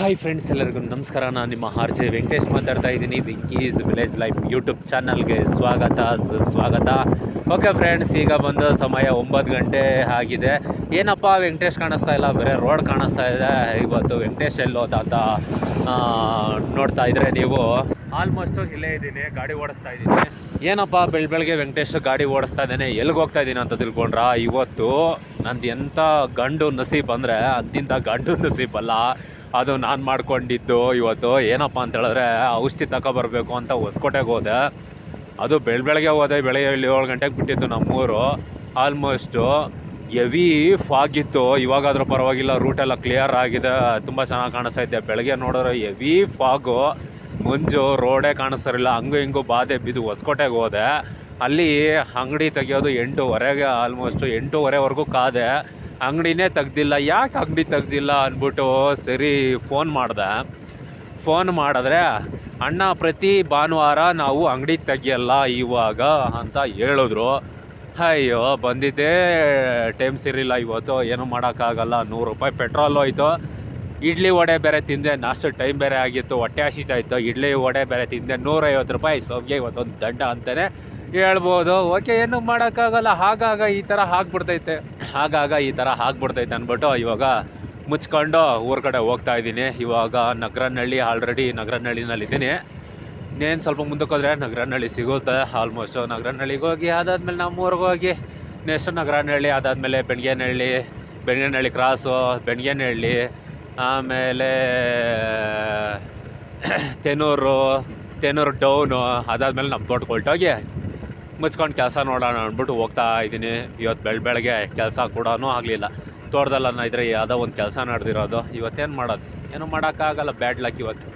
Hi friends ಎಲ್ಲರಿಗೂ ನಮಸ್ಕಾರ. ನಾನು ನಿಮ್ಮ ಆರ್ ಜೆ ವೆಂಕಟೇಶ್ ಮಾತಾಡ್ತಾ ಇದ್ದೀನಿ. ವಿಂಕೀಸ್ ವಿಲೇಜ್ ಲೈಫ್ ಯೂಟ್ಯೂಬ್ ಚಾನಲ್ಗೆ ಸ್ವಾಗತ ಸುಸ್ವಾಗತ ಓಕೆ ಫ್ರೆಂಡ್ಸ್ ಈಗ ಬಂದು ಸಮಯ ಒಂಬತ್ತು ಗಂಟೆ ಆಗಿದೆ. ಏನಪ್ಪ ವೆಂಕಟೇಶ್ ಕಾಣಿಸ್ತಾ ಇಲ್ಲ, ಬೇರೆ ರೋಡ್ ಕಾಣಿಸ್ತಾ ಇದೆ. ಇವತ್ತು ವೆಂಕಟೇಶ್ ಎಲ್ಲೋದ ಅಂತ ನೋಡ್ತಾ ಇದ್ರೆ ನೀವು. ಆಲ್ಮೋಸ್ಟ್ ಇಲ್ಲೇ ಇದ್ದೀನಿ, ಗಾಡಿ ಓಡಿಸ್ತಾ ಇದ್ದೀನಿ. ಏನಪ್ಪ ಬೆಳ್ ಬೆಳಗ್ಗೆ ವೆಂಕಟೇಶ್ ಗಾಡಿ ಓಡಿಸ್ತಾ ಇದ್ದಾನೆ, ಎಲ್ಲಿಗೆ ಹೋಗ್ತಾ ಇದ್ದೀನಿ ಅಂತ ತಿಳ್ಕೊಂಡ್ರ? ಇವತ್ತು ನಂದು ಎಂಥ ಗಂಡು ನಸೀಬ್ ಅಂದರೆ ಅದಿಂತ ಗಂಡು ಅಲ್ಲ, ಅದು ನಾನು ಮಾಡ್ಕೊಂಡಿದ್ದು ಇವತ್ತು. ಏನಪ್ಪ ಅಂತ ಹೇಳಿದ್ರೆ ಔಷಧಿ ತಗೊಬರ್ಬೇಕು ಅಂತ ಹೊಸ್ಕೋಟೆಗೆ ಹೋದೆ. ಅದು ಬೆಳ್ ಬೆಳಗ್ಗೆ ಹೋದೆ, ಬೆಳಗ್ಗೆ ಏಳು ಗಂಟೆಗೆ ಬಿಟ್ಟಿತ್ತು ನಮ್ಮೂರು. ಆಲ್ಮೋಸ್ಟು ಎವಿ ಫಾಗ್ ಇತ್ತು. ಇವಾಗಾದ್ರೂ ಪರವಾಗಿಲ್ಲ ರೂಟೆಲ್ಲ ಕ್ಲಿಯರ್ ಆಗಿದೆ. ತುಂಬ ಚೆನ್ನಾಗಿ ಕಾಣಿಸ್ತಾ ಇದೆ. ಬೆಳಗ್ಗೆ ನೋಡಿದ್ರೆ ಎವಿ ಫಾಗು ಮುಂಜು ರೋಡೇ ಕಾಣಿಸ್ತಾರಿಲ್ಲ ಹಂಗೂ ಹಿಂಗೂ ಬಾಧೆ ಬಿದ್ದು ಹೊಸಕೋಟೆಗೆ ಹೋದೆ. ಅಲ್ಲಿ ಅಂಗಡಿ ತೆಗಿಯೋದು ಎಂಟೂವರೆಗೆ ಆಲ್ಮೋಸ್ಟ್ ಎಂಟೂವರೆವರೆಗೂ ಕಾದೆ. ಅಂಗಡಿನೇ ತೆಗ್ದಿಲ್ಲ. ಯಾಕೆ ಅಂಗಡಿ ತೆಗ್ದಿಲ್ಲ ಅಂದ್ಬಿಟ್ಟು ಸರಿ ಫೋನ್ ಮಾಡಿದೆ. ಫೋನ್ ಮಾಡಿದ್ರೆ ಅಣ್ಣ ಪ್ರತಿ ಭಾನುವಾರ ನಾವು ಅಂಗಡಿ ತೆಗಿಯಲ್ಲ ಇವಾಗ ಅಂತ ಹೇಳಿದ್ರು. ಅಯ್ಯೋ, ಬಂದಿದ್ದೇ ಟೈಮ್ ಸಿರಿಲ್ಲ ಇವತ್ತು, ಏನೂ ಮಾಡೋಕ್ಕಾಗಲ್ಲ. ನೂರು ರೂಪಾಯಿ ಪೆಟ್ರೋಲ್ ಹೋಯ್ತು. ಇಡ್ಲಿ ವಡೆ ಬೇರೆ ತಿಂದೆ, ನಾಷ್ಟ ಟೈಮ್ ಬೇರೆ ಆಗಿತ್ತು, ಹೊಟ್ಟೆ ಹಸಿತಾಯಿತ್ತು ಇಡ್ಲಿ ವಡೆ ಬೇರೆ ತಿಂದೆ, ನೂರೈವತ್ತು ರೂಪಾಯಿ ಸೊಗೆ ಇವತ್ತೊಂದು ದಂಡ ಅಂತಲೇ ಹೇಳ್ಬೋದು. ಓಕೆ, ಏನು ಮಾಡೋಕ್ಕಾಗಲ್ಲ. ಹಾಗಾಗ ಈ ಥರ ಆಗ್ಬಿಡ್ತೈತೆ. ಹಾಗಾಗ ಈ ಥರ ಆಗ್ಬಿಡ್ತೈತೆ ಅಂದ್ಬಿಟ್ಟು ಇವಾಗ ಮುಚ್ಕೊಂಡು ಊರ ಕಡೆ ಹೋಗ್ತಾ ಇದ್ದೀನಿ. ಇವಾಗ ನಗರನಹಳ್ಳಿ ಆಲ್ರೆಡಿ ನಗರನಹಳ್ಳಿನಲ್ಲಿದ್ದೀನಿ ಇನ್ನೇನು ಸ್ವಲ್ಪ ಮುಂದಕ್ಕೆ ಹೋದರೆ ನಗರನಹಳ್ಳಿ ಸಿಗುತ್ತೆ ಆಲ್ಮೋಸ್ಟು ನಗರನಹಳ್ಳಿಗೆ ಹೋಗಿ ಅದಾದಮೇಲೆ ನಮ್ಮ ಊರಿಗೆ ಹೋಗಿ ನೆಕ್ಸ್ಟ್ ನಗರನಹಳ್ಳಿ ಅದಾದಮೇಲೆ ಬೆಣಗೇನಹಳ್ಳಿ ಬೆಣಗೇನಹಳ್ಳಿ ಕ್ರಾಸು ಬೆಣಗೇನಹಳ್ಳಿ ಆಮೇಲೆ ತೆನೂರು ತೆನೂರು ಡೌನು ಅದಾದಮೇಲೆ ನಮ್ಮ ತೋಟಕ್ಕೆ ಹೊರಟೋಗಿ ಮುಚ್ಕೊಂಡು ಕೆಲಸ ನೋಡೋಣ ಅಂದ್ಬಿಟ್ಟು ಹೋಗ್ತಾ ಇದ್ದೀನಿ. ಇವತ್ತು ಬೆಳ, ಬೆಳಗ್ಗೆ ಕೆಲಸ ಕೂಡ ಆಗಲಿಲ್ಲ. ತೋಟದಲ್ಲ ಇದ್ರೆ ಯಾವುದೋ ಒಂದು ಕೆಲಸ ನಡೆದಿರೋದು ಇವತ್ತೇನು ಮಾಡೋದು? ಏನು ಮಾಡೋಕ್ಕಾಗಲ್ಲ, ಬ್ಯಾಡ್ ಲಕ್ ಇವತ್ತು.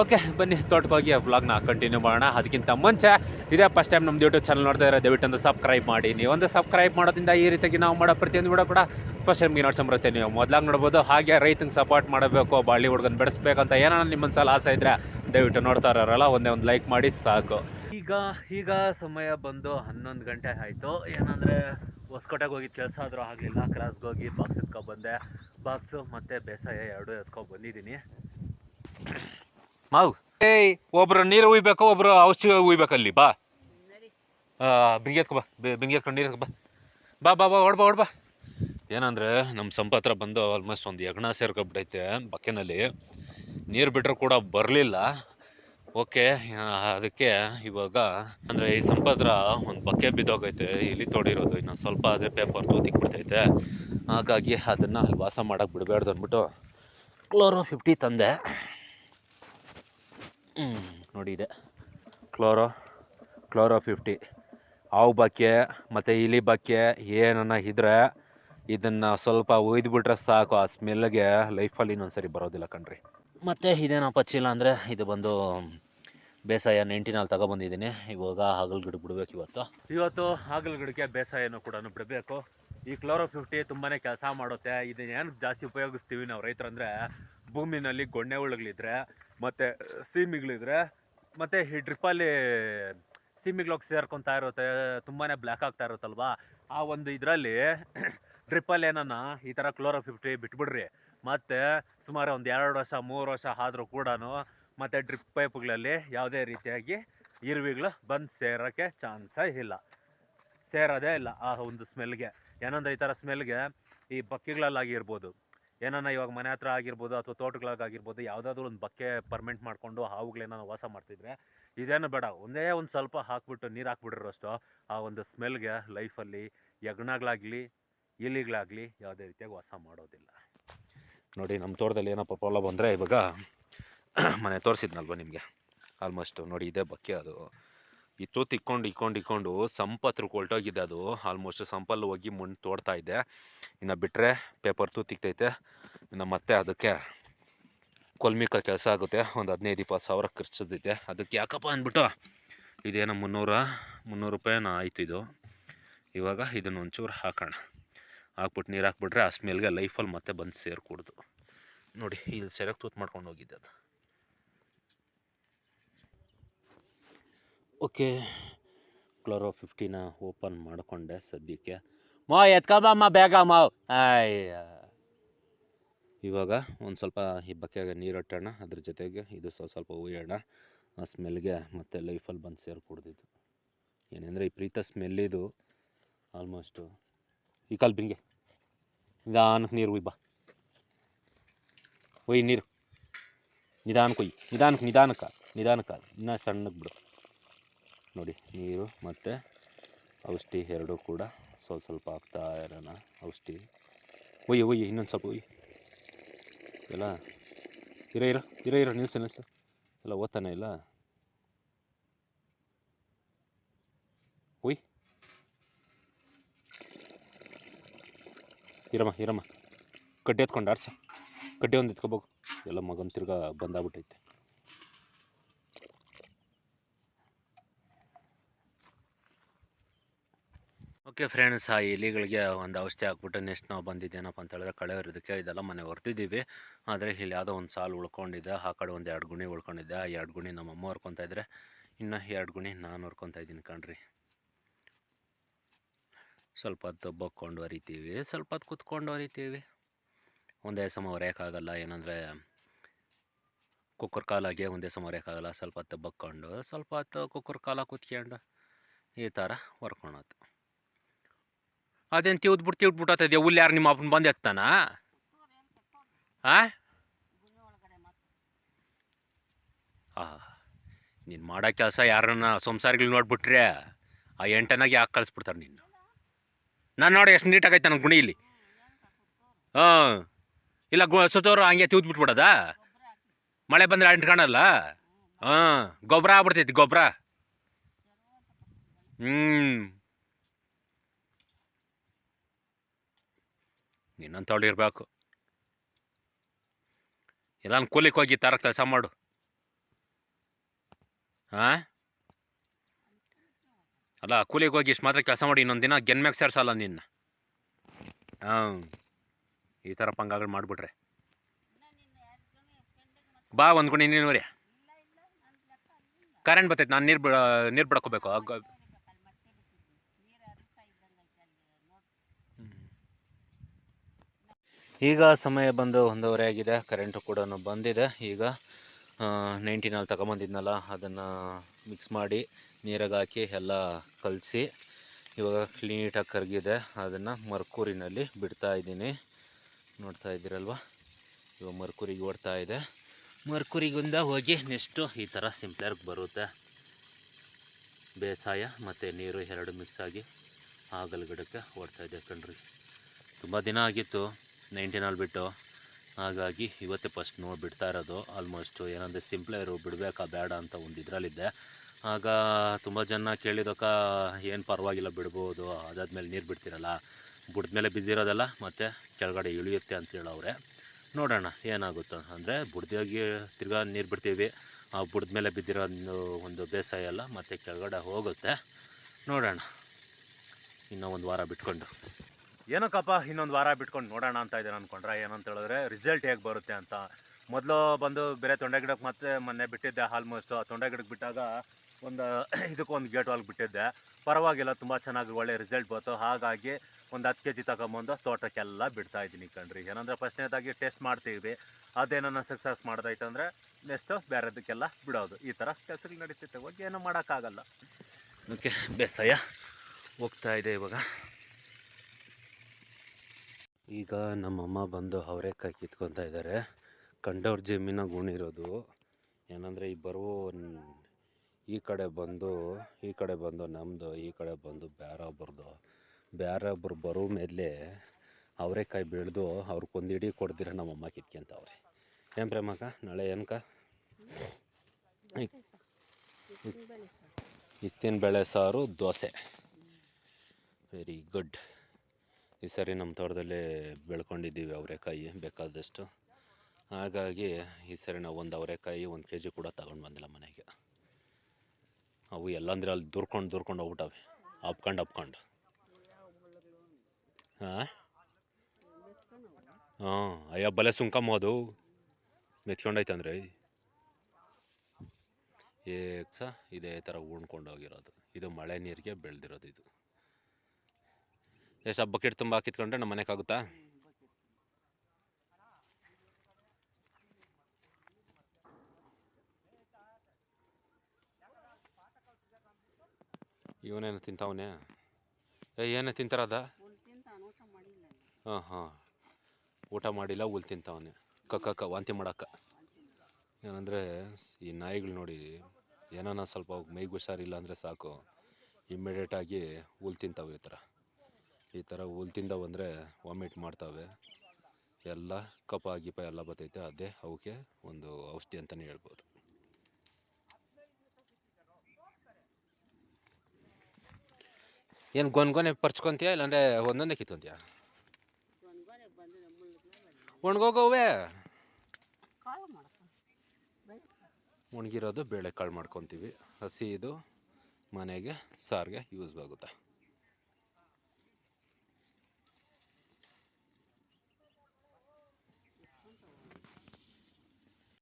ಓಕೆ, ಬನ್ನಿ ತೋಟಕ್ಕೋಗಿ ವ್ಲಾಗ್ನ ಕಂಟಿನ್ಯೂ ಮಾಡೋಣ. ಅದಕ್ಕಿಂತ ಮುಂಚೆ, ಇದೇ ಫಸ್ಟ್ ಟೈಮ್ ನಮ್ಮ ಯೂಟ್ಯೂಬ್ ಚಾನಲ್ ನೋಡ್ತಾ ಇದ್ದಾರೆ ದಯವಿಟ್ಟು ಒಂದು ಸಬ್ಸ್ಕ್ರೈಬ್ ಮಾಡಿ. ನೀವೊಂದು ಸಬ್ಸ್ಕ್ರೈಬ್ ಮಾಡೋದ್ರಿಂದ ಈ ರೀತಿಯಾಗಿ ನಾವು ಮಾಡೋ ಪ್ರತಿಯೊಂದು ವಿಡಿಯೋ ಕೂಡ ಫಸ್ಟ್ ಟೈಮ್ಗೆ ನೋಡ್ಕೊಂಬರುತ್ತೆ ನೀವು ಮೊದಲಾಗಿ ನೋಡ್ಬೋದು, ಹಾಗೆ ರೈತಂಗೆ ಸಪೋರ್ಟ್ ಮಾಡಬೇಕು ಬಾಳಿ ಹುಡುಗನ ಬೆಳೆಸ್ಬೇಕಂತ ಏನೋ ಸಲ ಆಸೆ ಇದ್ದರೆ ದಯವಿಟ್ಟು ನೋಡ್ತಾ ಇರೋರಲ್ಲ, ಒಂದೇ ಒಂದು ಲೈಕ್ ಮಾಡಿ, ಸಾಕು. ಈಗ ಈಗ ಸಮಯ ಬಂದು ಹನ್ನೊಂದು ಗಂಟೆ ಆಯಿತು. ಏನಂದರೆ ಹೊಸಕೋಟೆಗೆ ಹೋಗಿ ಕೆಲಸ ಆದರೂ ಆಗಲಿಲ್ಲ. ಕ್ರಾಸ್ಗೆ ಹೋಗಿ ಬಾಕ್ಸ್ ಎತ್ಕೊ ಬಂದೆ. ಬಾಕ್ಸು ಮತ್ತು ಬೇಸಾಯ ಎರಡೂ ಎತ್ಕೊಂಡು ಬಂದಿದ್ದೀನಿ. ಮಾವು. ಏಯ್, ಒಬ್ರು ನೀರು ಉಯ್ಬೇಕು ಒಬ್ಬರು ಔಷಧಿ ಉಯ್ಬೇಕಲ್ಲಿ ಬಾ. ಬಿಂಗಿ ಎತ್ಕೊ ಬಾ. ಬಿಂಗಿ ಎತ್ಕೊಂಡು ನೀರು ಬಾ. ಬಾ ಬಾ ಬಾ ಹೊಡ್ಬಾ ಹೊಡ್ಬಾ ಏನಂದರೆ ನಮ್ಮ ಸಂಪತ್ರ ಬಂದು ಆಲ್ಮೋಸ್ಟ್ ಒಂದು ಯಗ್ನ ಸೇರ್ಕೊಬಿಟ್ಟೈತೆ. ಬಕ್ಕೆನಲ್ಲಿ. ನೀರು ಬಿಟ್ಟರು ಕೂಡ ಬರಲಿಲ್ಲ. ಓಕೆ ಅದಕ್ಕೆ ಇವಾಗ, ಅಂದರೆ ಈ ಸಂಪತ್ರ ಒಂದು ಬಕ್ಕೆ ಬಿದ್ದೋಗೈತೆ, ಇಲ್ಲಿ ತೋಡಿರೋದು, ಇನ್ನು ಸ್ವಲ್ಪ ಆದರೆ ಪೇಪರ್ ತೂತಿಕ್ಬಿಡ್ತೈತೆ. ಹಾಗಾಗಿ ಅದನ್ನು ಅಲ್ಲಿ ವಾಸ ಮಾಡೋಕ್ಕೆ ಬಿಡಬಾರ್ದು ಅಂದ್ಬಿಟ್ಟು ಕ್ಲೋರೋ ಫಿಫ್ಟಿ ತಂದೆ. ನೋಡಿ ಇದೆ. ಕ್ಲೋರೋ ಕ್ಲೋರೋ ಫಿಫ್ಟಿ ಹಾವು ಬಕ್ಕೆ ಮತ್ತು ಇಲಿ ಬಕ್ಕೆ ಏನನ್ನ ಇದ್ರೆ ಇದನ್ನು ಸ್ವಲ್ಪ ಒಯ್ದುಬಿಟ್ರೆ ಸಾಕು, ಆ ಸ್ಮೆಲ್ಗೆ ಲೈಫಲ್ಲಿ ಇನ್ನೊಂದ್ಸರಿ ಬರೋದಿಲ್ಲ ಕಣ್ರಿ. ಮತ್ತು ಇದೇನಪ್ಪ ಚೀಲ ಅಂದರೆ ಇದು ಬಂದು ಬೇಸಾಯ ನೆಂಟಿನಲ್ಲಿ ತಗೊಬಂದಿದ್ದೀನಿ ಇವಾಗ ಹಾಗಲ್ ಗಿಡ ಬಿಡಬೇಕು ಇವತ್ತು. ಇವತ್ತು ಹಾಗಲ್ ಗಿಡಕ್ಕೆ ಬೇಸಾಯನೂ ಕೂಡ ಬಿಡಬೇಕು. ಈ ಕ್ಲೋರೋ ಫಿಫ್ಟಿ ತುಂಬಾ ಕೆಲಸ ಮಾಡುತ್ತೆ. ಇದನ್ನೇನು ಜಾಸ್ತಿ ಉಪಯೋಗಿಸ್ತೀವಿ ನಾವು ರೈತರಂದರೆ, ಭೂಮಿನಲ್ಲಿ ಗೊಂಡೆ ಹುಳುಗಳಿದ್ರೆ, ಮತ್ತು ಸೀಮಿಗಳಿದ್ರೆ, ಮತ್ತು ಈ ಡ್ರಿಪ್ಪಲ್ಲಿ ಸೀಮಿಗಳೋಗಿ ಸೇರ್ಕೊತಾ ಇರುತ್ತೆ ತುಂಬಾ ಬ್ಲ್ಯಾಕ್ ಆಗ್ತಾ ಇರುತ್ತಲ್ವ? ಆ ಒಂದು ಇದರಲ್ಲಿ ಡ್ರಿಪ್ಪಲ್ಲಿ ಏನನ್ನ ಈ ಥರ ಕ್ಲೋರೋ ಫಿಫ್ಟಿ ಬಿಟ್ಬಿಡ್ರಿ. ಮತ್ತು ಸುಮಾರು ಒಂದು ಎರಡು ವರ್ಷ, ಮೂರು ವರ್ಷ ಆದರೂ ಕೂಡ ಮತ್ತು ಡ್ರಿಪ್ ಪೈಪ್ಗಳಲ್ಲಿ ಯಾವುದೇ ರೀತಿಯಾಗಿ ಇರುವೆಗಳು ಬಂದು ಸೇರೋಕ್ಕೆ ಚಾನ್ಸೇ ಇಲ್ಲ. ಸೇರೋದೇ ಇಲ್ಲ ಆ ಒಂದು ಸ್ಮೆಲ್ಗೆ ಏನಂದ್ರೆ ಈ ಥರ ಸ್ಮೆಲ್ಗೆ ಈ ಬಕ್ಕೆಗಳಲ್ಲಾಗಿರ್ಬೋದು. ಏನನ್ನ ಇವಾಗ ಮನೆ ಹತ್ರ ಆಗಿರ್ಬೋದು ಅಥವಾ ತೋಟಗಳಾಗಿರ್ಬೋದು ಯಾವುದಾದ್ರೂ ಒಂದು ಬಕ್ಕೆ ಪರ್ಮೆಂಟ್ ಮಾಡಿಕೊಂಡು ಹಾವುಗಳೇನೋ ವಾಸ ಮಾಡ್ತಿದ್ರೆ ಇದೇನು ಬೇಡ. ಒಂದೇ ಒಂದು ಸ್ವಲ್ಪ ಹಾಕ್ಬಿಟ್ಟು ನೀರು ಹಾಕ್ಬಿಟ್ಟಿರೋಷ್ಟು ಆ ಒಂದು ಸ್ಮೆಲ್ಗೆ ಲೈಫಲ್ಲಿ ಯಜ್ಞಗಳಾಗಲಿ, ಇಲಿಗಳಾಗಲಿ ಯಾವುದೇ ರೀತಿಯಾಗಿ ವಾಸ ಮಾಡೋದಿಲ್ಲ. ನೋಡಿ ನಮ್ಮ ತೋಟದಲ್ಲಿ ಏನಪ್ಪ ಪ್ರಾಬ್ಲಮ್ ಅಂದರೆ ಇವಾಗ ಮನೆ ತೋರಿಸಿದ್ನಲ್ವ ನಿಮಗೆ? ಆಲ್ಮೋಸ್ಟ್ ನೋಡಿ, ಇದೇ ಬಕ್ಕೆ ಅದು. ಈ ತೂತು ಇಕ್ಕೊಂಡು ಇಕ್ಕೊಂಡು ಇಕ್ಕೊಂಡು ಸಂಪತ್ರ ಹೊಲ್ಟೋಗಿದೆ ಅದು. ಆಲ್ಮೋಸ್ಟ್ ಸಂಪಲ್ಲಿ ಹೋಗಿ ಮುಂದೆ ತೋಡ್ತಾ ಇದ್ದೆ ಇನ್ನು ಬಿಟ್ಟರೆ ಪೇಪರ್ ತೂತಿಕ್ತೈತೆ ಇನ್ನು ಮತ್ತೆ ಅದಕ್ಕೆ ಕೊಲ್ಮಿಕ ಕೆಲಸ ಆಗುತ್ತೆ. ಒಂದು ಹದಿನೈದು ಇಪ್ಪತ್ತು ಸಾವಿರ ಖರ್ಚದೈತೆ ಅದಕ್ಕೆ ಯಾಕಪ್ಪ ಅಂದ್ಬಿಟ್ಟು ಇದೇನೋ ಮುನ್ನೂರ, ಮುನ್ನೂರು ರೂಪಾಯಿನ ಆಯಿತು ಇದು. ಇವಾಗ ಇದನ್ನು ಒಂಚೂರು ಹಾಕೋಣ. ಹಾಕ್ಬಿಟ್ಟು ನೀರು ಹಾಕ್ಬಿಟ್ರೆ ಆ ಸ್ಮೆಲ್ಗೆ ಲೈಫಲ್ಲಿ ಮತ್ತೆ ಬಂದು ಸೇರ್ಕೊಡ್ದು. ನೋಡಿ, ಇಲ್ಲಿ ಸೆರೆಗೆ ತೂತು ಮಾಡ್ಕೊಂಡು ಹೋಗಿದ್ದೆ ಅದು. ಓಕೆ, ಕ್ಲೋರೋ ಫಿಫ್ಟಿನ ಓಪನ್ ಮಾಡಿಕೊಂಡೆ ಸದ್ಯಕ್ಕೆ. ಮಾ ಎತ್ಕೊಬಮ್ಮ ಬೇಗ ಮಾವ್ ಆಯ್ ಇವಾಗ ಒಂದು ಸ್ವಲ್ಪ ಈ ಬಕೆಗೆ ನೀರು ಹಟ್ಟೋಣ, ಅದ್ರ ಜೊತೆಗೆ ಇದು ಸ್ವಲ್ಪ ಸ್ವಲ್ಪ ಉಯ್ಯೋಣ. ಆ ಸ್ಮೆಲ್ಗೆ ಮತ್ತೆ ಲೈಫಲ್ಲಿ ಬಂದು ಸೇರಿಕೊಡ್ದಿದ್ದು ಏನೆಂದರೆ ಈ ಪ್ರೀತ ಸ್ಮೆಲ್ಲಿದು ಆಲ್ಮೋಸ್ಟು ಈ ಕಾಲು ಬಿಂಗೆ ನಿಧಾನಕ್ಕೆ ನೀರು ಉಯ್ ಬಾ. ಒಯ್ ನೀರು. ನಿಧಾನಕ್ಕೆ ಒಯ್ಯಿ ನಿಧಾನಕ್ಕೆ ನಿಧಾನಕ್ಕೆ ನಿಧಾನಕ್ಕೆ ಇನ್ನೂ ಸಣ್ಣಗೆ ಬಿಡು. ನೋಡಿ, ನೀರು ಮತ್ತು ಔಷಧಿ ಎರಡೂ ಕೂಡ ಸ್ವಲ್ಪ ಸ್ವಲ್ಪ ಹಾಕ್ತಾ ಇರೋಣ. ಔಷಧಿ. ಒಯ್ಯಿ ಒಯ್ಯಿ ಇನ್ನೊಂದು ಸ್ವಲ್ಪ ಒಯ್ಯಿ ಎಲ್ಲ. ಇರೋ ಇರೋ ಇರೋ ಇರೋ, ನಿಲ್ಸು ನಿಲ್ಸು. ಎಲ್ಲ ಓದ್ತಾನೆ ಇಲ್ಲ ಒಯ್ ಇರಮ್ಮ ಇರಮ್ಮ. ಕಡ್ಡಿ ಎತ್ಕೊಂಡು ಆಡ್ಸ. ಕಡ್ಡಿ ಒಂದು ಎತ್ಕೋಬೇಕು ಎಲ್ಲ ಮಗನ ತಿರ್ಗಾ ಬಂದಾಗ್ಬಿಟ್ಟೈತೆ. ಓಕೆ ಫ್ರೆಂಡ್ಸ್, ಆ ಎಲಿಗಳಿಗೆ ಒಂದು ಔಷಧಿ ಹಾಕ್ಬಿಟ್ಟು ನೆಕ್ಸ್ಟ್ ನಾವು ಬಂದಿದ್ದೇನಪ್ಪ ಅಂತ ಹೇಳಿದ್ರೆ ಕಳೆ ಇರೋದಕ್ಕೆ ಇದೆಲ್ಲ ಮನೆ ಹೊರ್ತಿದ್ದೀವಿ ಆದರೆ ಇಲ್ಲಿ ಯಾವುದೋ ಒಂದು ಸಾಲು ಉಳ್ಕೊಂಡಿದ್ದೆ ಆ ಕಡೆ ಒಂದು ಎರಡು ಗುಣಿ ಉಳ್ಕೊಂಡಿದ್ದೆ ಆ ಎರಡು ಗುಣಿ ನಮ್ಮ ಅಮ್ಮ ಹೊರ್ಕೊತಾ ಇದ್ರೆ, ಇನ್ನು ಎರಡು ಗುಣಿ ನಾನು ಹೊರ್ಕೊತಾ ಇದ್ದೀನಿ ಕಣ್ರಿ. ಸ್ವಲ್ಪ ಹೊತ್ತು ಬಕ್ಕೊಂಡು ಹೊರಿತೀವಿ ಸ್ವಲ್ಪ ಹೊತ್ತು ಕುತ್ಕೊಂಡು ಹೊರಿತೀವಿ ಒಂದೇ ಸಮ ಹೊರೆಯೋಕ್ಕಾಗಲ್ಲ ಏನಂದರೆ ಕುಕ್ಕರ್ ಕಾಲಾಗೆ ಒಂದೇ ಸಮ ಹೊರೆಯೋಕ್ಕಾಗಲ್ಲ ಸ್ವಲ್ಪ ಹೊತ್ತು ಬಕ್ಕೊಂಡು, ಸ್ವಲ್ಪ ಹೊತ್ತು ಕುಕ್ಕರ್ ಕಾಲ ಕುತ್ಕೊಂಡು ಈ ಥರ ಹೊರ್ಕೊಳೋದು ಅದೇನು ತಿವ್ದ್ಬಿಟ್ಟು ತಿವ್ದ್ಬಿಟ್ಟು ಹುಲ್ಲು ಯಾರು ನಿಮ್ಮ ಅಪ್ಪನ ಬಂದು ಎತ್ತಾನ ಆ? ನೀನು ಮಾಡೋ ಕೆಲಸ ಯಾರನ್ನ ಸಂಸಾರಿಗಳು ನೋಡ್ಬಿಟ್ರೆ ಆ ಎಂಟನಾಗಿ ಯಾಕೆ ಕಳಿಸ್ಬಿಡ್ತಾರೆ ನೀನು ನಾನು ನೋಡಿ ಎಷ್ಟು ನೀಟಾಗೈತೆ ನನ್ನ ಗುಣಿ ಇಲ್ಲಿ. ಹಾಂ. ಇಲ್ಲ ಗು ಸುತ್ತೋರು ಹಂಗೆ ತಿವ್ದು ಬಿಟ್ಬಿಡೋದಾ? ಮಳೆ ಬಂದರೆ ಅಂಟ್ಕೊಳಲ್ಲ ಹಾಂ, ಗೊಬ್ಬರ ಆಗ್ಬಿಡ್ತೈತಿ, ಗೊಬ್ಬರ. ಹ್ಞೂ ಇನ್ನೊಂದು ಇರಬೇಕು. ಇಲ್ಲ ಕೂಲಿಕ್ಕೆ ಹೋಗಿ ತರ ಕೆಲಸ ಮಾಡು. ಹಾಂ? ಅಲ್ಲ, ಕೂಲಿಗೆ ಹೋಗಿ ಇಷ್ಟು ಮಾತ್ರ ಕೆಲಸ ಮಾಡಿ, ಇನ್ನೊಂದು ದಿನ ಗೆನ್ಮ್ಯಾಗ ಸೇರ್ಸಲ್ಲ ನಿನ್ನ. ಹಾಂ ಈ ಥರ ಪಂಗಾಗಳು ಮಾಡಿಬಿಟ್ರೆ. ಬಾ ಒಂದು ನೀನು ನೀನು ಕರೆಂಟ್ ಬರ್ತೈತೆ, ನಾನು ನೀರು ಬಿಡ ನೀರು ಬಿಡಕೋಬೇಕು. ಈಗ ಸಮಯ ಬಂದು ಒಂದೂವರೆ ಆಗಿದೆ, ಕರೆಂಟು ಕೂಡ ಬಂದಿದೆ. ಈಗ ನೈಂಟಿನಲ್ಲಿ ತಗೊಂಬಂದಿದ್ನಲ್ಲ, ಅದನ್ನು ಮಿಕ್ಸ್ ಮಾಡಿ. ನೀರಾಗ ಹಾಕಿ ಎಲ್ಲ ಕಲಸಿ ಇವಾಗ ಕ್ಲೀನಾಗಿ ಕರಗಿದೆ. ಅದನ್ನು ಮರ್ಕೂರಿನಲ್ಲಿ ಬಿಡ್ತಾ ಇದ್ದೀನಿ. ನೋಡ್ತಾ ಇದ್ದೀರಲ್ವ? ಇವಾಗ ಮರ್ಕೂರಿಗೆ ಓಡ್ತಾ ಇದೆ. ಮರ್ಕೂರಿಗಿಂದ ಹೋಗಿ ನೆಕ್ಸ್ಟು ಈ ಥರ ಸಿಂಪ್ಲರ್ಗೆ ಬರುತ್ತೆ. ಬೇಸಾಯ ಮತ್ತು ನೀರು ಎರಡು ಮಿಕ್ಸ್ ಆಗಿ ಆಗಲ್ ಗಿಡಕ್ಕೆ ಇದೆ ಕಣ್ರಿ. ತುಂಬ ದಿನ ಆಗಿತ್ತು ನೈಂಟಿನಲ್ಲಿ ಬಿಟ್ಟು. ಹಾಗಾಗಿ ಇವತ್ತೇ ಫಸ್ಟ್ ನೋಡಿಬಿಡ್ತಾ ಇರೋದು. ಆಲ್ಮೋಸ್ಟು ಏನಂದರೆ ಸಿಂಪ್ಲೇರು ಬಿಡಬೇಕಾ ಬೇಡ ಅಂತ ಒಂದು ಇದರಲ್ಲಿದ್ದೆ ಆಗ ತುಂಬ ಜನ ಕೇಳಿದಕ್ಕ, ಏನು ಪರವಾಗಿಲ್ಲ ಬಿಡ್ಬೋದು, ಅದಾದ್ಮೇಲೆ ನೀರು ಬಿಡ್ತಿರಲ್ಲ ಮೇಲೆ ಬಿದ್ದಿರೋದಲ್ಲ, ಮತ್ತು ಕೆಳಗಡೆ ಇಳಿಯುತ್ತೆ ಅಂತ ಹೇಳವ್ರೆ. ನೋಡೋಣ, ಏನಾಗುತ್ತೆ. ಅಂದರೆ ಬುಡ್ದಾಗಿ ತಿರ್ಗಾ ನೀರು ಬಿಡ್ತೀವಿ, ಆ ಬುಡ್ದ ಮೇಲೆ ಬಿದ್ದಿರೋ ಒಂದು ಒಂದು ಬೇಸಾಯ ಎಲ್ಲ ಮತ್ತು ಕೆಳಗಡೆ ಹೋಗುತ್ತೆ. ನೋಡೋಣ. ಇನ್ನೂ ಒಂದು ವಾರ ಬಿಟ್ಕೊಂಡು. ಏನಕ್ಕಪ್ಪ, ಇನ್ನೊಂದು ವಾರ ಬಿಟ್ಕೊಂಡು ನೋಡೋಣ ಅಂತ ಇದ್ದೇನೆ ಅಂದ್ಕೊಂಡ್ರೆ ಏನಂತ ಹೇಳಿದ್ರೆ ರಿಸಲ್ಟ್ ಹೇಗೆ ಬರುತ್ತೆ ಅಂತ. ಮೊದಲು ಬಂದು ಬೇರೆ ತೊಂಡೆ ಗಿಡಕ್ಕೆ ಮತ್ತೆ ಮೊನ್ನೆ ಬಿಟ್ಟಿದ್ದೆ ಆಲ್ಮೋಸ್ಟು ಆ ತೊಂಡೆ ಗಿಡಕ್ಕೆ ಬಿಟ್ಟಾಗ ಒಂದು ಇದಕ್ಕೊಂದು ಗೇಟ್ ಹೊಲ್ ಬಿಟ್ಟಿದ್ದೆ. ಪರವಾಗಿಲ್ಲ, ತುಂಬ ಚೆನ್ನಾಗಿ ಒಳ್ಳೆ ರಿಸಲ್ಟ್ ಬಂತು. ಹಾಗಾಗಿ ಒಂದು ಹತ್ತು ಕೆ ಜಿ ತಗೊಂಬಂದು ತೋಟಕ್ಕೆಲ್ಲ ಬಿಡ್ತಾ ಇದ್ದೀನಿ ಕಣ್ರಿ. ಏನಂದ್ರೆ ಫಸ್ಟ್ನೇದಾಗಿ ಟೆಸ್ಟ್ ಮಾಡ್ತೀವಿ. ಅದೇನನ್ನ ಸಕ್ಸಸ್ ಮಾಡ್ದಾಯ್ತು ಅಂದರೆ ನೆಕ್ಸ್ಟು ಬೇರೆದಕ್ಕೆಲ್ಲ ಬಿಡೋದು. ಈ ಥರ ಕೆಲಸಗಳು ನಡೀತೈತೆ ಹೋಗಿ ಏನೂ ಮಾಡೋಕ್ಕಾಗಲ್ಲ. ಓಕೆ, ಬೇಸಾಯ ಹೋಗ್ತಾ ಇದೆ ಇವಾಗ. ಈಗ ನಮ್ಮಮ್ಮ ಬಂದು ಅವರೆಕಾಯಿ ಕಿತ್ಕೊತಾ ಇದ್ದಾರೆ. ಕಂಡವ್ರ ಜಮೀನಾಗ ಗುಣಿರೋದು. ಏನಂದರೆ ಈ ಬರುವ ಈ ಕಡೆ ಬಂದು, ಈ ಕಡೆ ಬಂದು ನಮ್ಮದು ಈ ಕಡೆ ಬಂದು ಬೇರೊಬ್ಬರದು ಬೇರೊಬ್ರು ಬರೋ ಮೇಲೆ ಅವರೆಕಾಯಿ ಬೆಳೆದು ಅವ್ರಿಗೊಂದು ಇಡೀ ಕೊಡ್ದಿರ ನಮ್ಮಮ್ಮ ಕಿತ್ಕೊಂತವ್ರೆ ಏನು ಪ್ರೇಮಕ್ಕ ನಾಳೆ ಏನಕ್ಕ ಇತ್ತಿನ ಬೆಳೆ ಸಾರು, ದೋಸೆ. ವೆರಿ ಗುಡ್ ಈ ಸರಿ ನಮ್ಮ ತೋಟದಲ್ಲಿ ಬೆಳ್ಕೊಂಡಿದ್ದೀವಿ ಅವರೆಕಾಯಿ, ಬೇಕಾದಷ್ಟು. ಹಾಗಾಗಿ ಈ ಸರಿ ನಾವು ಒಂದು ಅವರೆಕಾಯಿ, ಒಂದು ಕೆ ಜಿ ಕೂಡ ತಗೊಂಡು ಬಂದಿಲ್ಲ ಮನೆಗೆ. ಅವು ಎಲ್ಲಂದ್ರೆ ಅಲ್ಲಿ ದುರ್ಕೊಂಡು ದುರ್ಕೊಂಡು ಹೋಗ್ಬಿಟ್ಟವೆ. ಅಪ್ಕೊಂಡು ಅಪ್ಕೊಂಡು. ಹಾಂ? ಹಾಂ, ಅಯ್ಯ, ಬಲೆ ಸುಂಕಮ್ಮ ಅದು. ಮೆತ್ಕೊಂಡೈತಂದ್ರೆ ಏಕ್ ಸಹ ಇದೇ ಥರ ಉಣ್ಕೊಂಡೋಗಿರೋದು ಇದು ಮಳೆ ನೀರಿಗೆ ಬೆಳೆದಿರೋದು ಇದು. ಎಷ್ಟು ಬಕೆಟ್ ತುಂಬ ಕಿತ್ಕೊಂಡ್ರೆ ನಮ್ಮ ಮನೆಗೆ ಇವನೇನು ತಿಂತಾವನೆ? ಏನೇ ತಿಂತಾರದ? ಹಾಂ ಹಾಂ. ಊಟ ಮಾಡಿಲ್ಲ ಹುಲ್ ತಿಂತಾವನೆ. ಕಕ್ಕ ವಾಂತಿ ಮಾಡಕ್ಕ ಏನಂದರೆ, ಈ ನಾಯಿಗಳು ನೋಡಿ ಏನಾನ ಸ್ವಲ್ಪ ಮೈಗೆ ಹುಷಾರಿಲ್ಲ ಅಂದರೆ ಸಾಕು. ಇಮ್ಮಿಡಿಯೇಟಾಗಿ ಹುಲ್ ತಿಂತಾವೆ ಈ ಥರ. ಈ ಥರ ಹುಲ್ ತಿಂದವು ಅಂದರೆ ವಾಮಿಟ್ ಮಾಡ್ತಾವೆ. ಎಲ್ಲ ಕಪ ಗಿಪ ಎಲ್ಲ ಬರ್ತೈತೆ. ಅದೇ ಅವಕ್ಕೆ ಒಂದು ಔಷಧಿ ಅಂತಲೇ ಹೇಳ್ಬೋದು. ಏನು ಗೊನ್ಗೊನೆ ಪರ್ಚ್ಕೊಂತೀಯ ಇಲ್ಲಾಂದರೆ ಒಂದೊಂದೇ ಕಿತ್ಕೊಂತೀಯ? ಒಣಗೋಗವೆ ಒಣಗಿರೋದು ಬೇಳೆಕಾಳು ಮಾಡ್ಕೊತೀವಿ. ಹಸಿ ಇದು ಮನೆಗೆ ಸಾರಿಗೆ ಯೂಸ್ ಆಗುತ್ತೆ.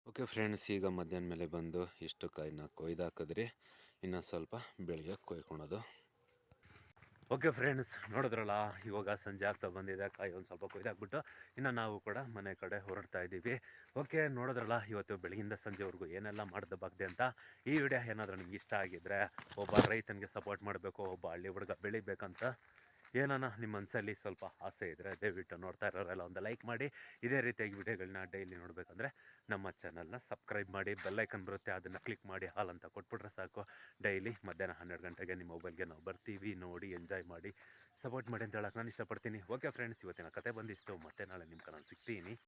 ಓಕೆ ಫ್ರೆಂಡ್ಸ್ ಈಗ ಮಧ್ಯಾಹ್ನ ಮೇಲೆ ಬಂದು ಇಷ್ಟು ಕಾಯಿನ ಕೊಯ್ದು ಹಾಕಿದ್ರಿ. ಇನ್ನು ಸ್ವಲ್ಪ ಬೆಳಿಗ್ಗೆ ಕೊಯ್ಕೊಳೋದು ಓಕೆ ಫ್ರೆಂಡ್ಸ್ ನೋಡಿದ್ರಲ್ಲ, ಇವಾಗ ಸಂಜೆ ಆಗ್ತಾ ಬಂದಿದೆ. ಕಾಯಿ ಒಂದು ಸ್ವಲ್ಪ ಕೊಯ್ದಾಕ್ಬಿಟ್ಟು ಇನ್ನು ನಾವು ಕೂಡ ಮನೆ ಕಡೆ ಹೊರಡ್ತಾ ಇದ್ದೀವಿ. ಓಕೆ ನೋಡಿದ್ರಲ್ಲ, ಇವತ್ತು ಬೆಳಗಿಂದ ಸಂಜೆವರೆಗೂ ಏನೆಲ್ಲ ಮಾಡ್ದೆ ಬಗ್ದೆ ಅಂತ ಈ ವಿಡಿಯೋ ಏನಾದರೂ ನಿಮ್ಗೆ ಇಷ್ಟ ಆಗಿದ್ದರೆ ಒಬ್ಬ ರೈತನಿಗೆ ಸಪೋರ್ಟ್ ಮಾಡಬೇಕು, ಒಬ್ಬ ಹಳ್ಳಿ ಹುಡುಗ ಬೆಳಿಬೇಕಂತ ಏನಾನ ನಿಮ್ಮ ಮನಸ್ಸಲ್ಲಿ ಸ್ವಲ್ಪ ಆಸೆ ಇದ್ದರೆ ದಯವಿಟ್ಟು ನೋಡ್ತಾ ಇರೋರೆಲ್ಲ ಒಂದು ಲೈಕ್ ಮಾಡಿ. ಇದೇ ರೀತಿಯಾಗಿ ವಿಡಿಯೋಗಳನ್ನ ಡೈಲಿ ನೋಡಬೇಕಂದ್ರೆ ನಮ್ಮ ಚಾನಲ್ನ ಸಬ್ಸ್ಕ್ರೈಬ್ ಮಾಡಿ ಬೆಲ್ಲೈಕನ್ ಬರುತ್ತೆ, ಅದನ್ನು ಕ್ಲಿಕ್ ಮಾಡಿ, ಹಾಲ್ ಅಂತ ಕೊಟ್ಬಿಟ್ರೆ ಸಾಕು. ಡೈಲಿ ಮಧ್ಯಾಹ್ನ ಹನ್ನೆರಡು ಗಂಟೆಗೆ ನಿಮ್ಮ ಮೊಬೈಲ್ಗೆ ನಾವು ಬರ್ತೀವಿ, ನೋಡಿ, ಎಂಜಾಯ್ ಮಾಡಿ, ಸಪೋರ್ಟ್ ಮಾಡಿ ಅಂತ ಹೇಳಕ್ಕೆ ನಾನು ಇಷ್ಟಪಡ್ತೀನಿ. ಓಕೆ ಫ್ರೆಂಡ್ಸ್, ಇವತ್ತಿನ ಕತೆ ಬಂದಿಷ್ಟು. ಮತ್ತೆ ನಾಳೆ ನಿಮ್ಮ ನಾನು ಸಿಗ್ತೀನಿ.